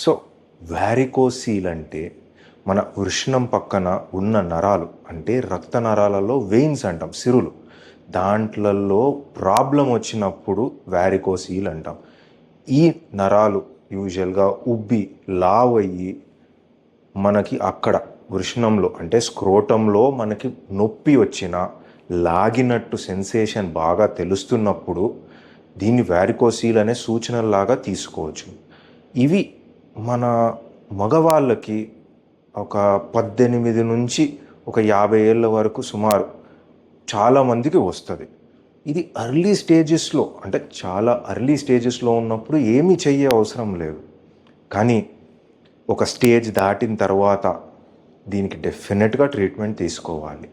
So varicocele అంటే మన వృషణం పక్కన ఉన్న నరాలు అంటే రక్త నరాలలో వెయిన్స్ అంటాం సిరులు. దాంట్లలో ప్రాబ్లం వచ్చినప్పుడు వ్యారికోసీల్ అంటాం ఈ నరాలు యూజువల్గా ఉబ్బి లావ్ అయ్యి మనకి అక్కడ వృషణంలో అంటే స్క్రోటంలో మనకి నొప్పి వచ్చిన లాగినట్టు సెన్సేషన్ బాగా తెలుస్తున్నప్పుడు దీన్ని వ్యారికోసీల్ అనే సూచనలాగా తీసుకోవచ్చు. ఇవి మన మగవాళ్ళకి ఒక పద్దెనిమిది నుంచి ఒక యాభై ఏళ్ళ వరకు సుమారు చాలామందికి వస్తుంది. ఇది అర్లీ స్టేజెస్లో అంటే చాలా అర్లీ స్టేజెస్లో ఉన్నప్పుడు ఏమీ చెయ్యే అవసరం లేదు. కానీ ఒక స్టేజ్ దాటిన తర్వాత దీనికి డెఫినెట్గా ట్రీట్మెంట్ తీసుకోవాలి.